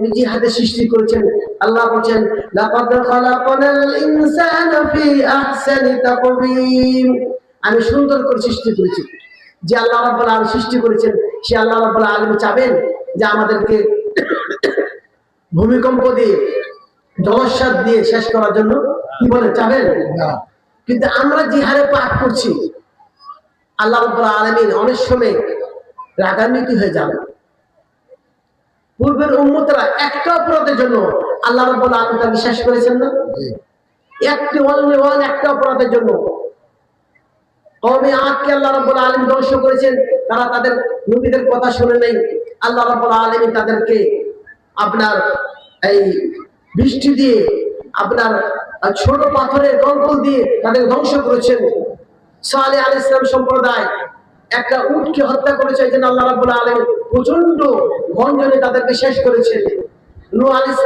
উনি জিহাদে সৃষ্টি করেছেন। আল্লাহ বলছেন লাকাদ খালাকনাল ইনসানা ফি আহসানি তাকওয়িম। আমি সুন্দর করে সৃষ্টি করেছি। যে আল্লাহ রাব্বুল আলামিন সৃষ্টি করেছেন সে আল্লাহ রাব্বুল আলামিন চাবেন যে আমাদেরকে ভূমিকম্প দিয়ে জলস্বাদ দিয়ে শেষ করার জন্য কি বলে চাবেন? কিন্তু আমরা যে হারে পাঠ করছি। আল্লাহ রাব্বুল আলামিন অনেক সময় রাগান্বিত হয়ে যাবে পূর্বের উম্মতরা একটা অপরাধের জন্য আল্লাহ রাব্বুল শেষ করেছেন না? একটি অনলি ওয়ান একটা অপরাধের জন্য। কমে আল্লাহ রাব্বুল আলামিন ধ্বংস করেছেন। তারা তাদের নবীদের কথা শুনে নেই। আল্লাহ রাব্বুল আলামিন তাদেরকে আপনার এই বৃষ্টি দিয়ে আপনার ছোট পাথরের কঙ্কল দিয়ে তাদের ধ্বংস করেছেন। সালে আল ইসলাম সম্প্রদায় একটা উটকে হত্যা করেছে এই জন্য আল্লাহ রাবুল আলম প্রচণ্ড গঞ্জনে তাদেরকে শেষ করেছেন নো আলাইহিস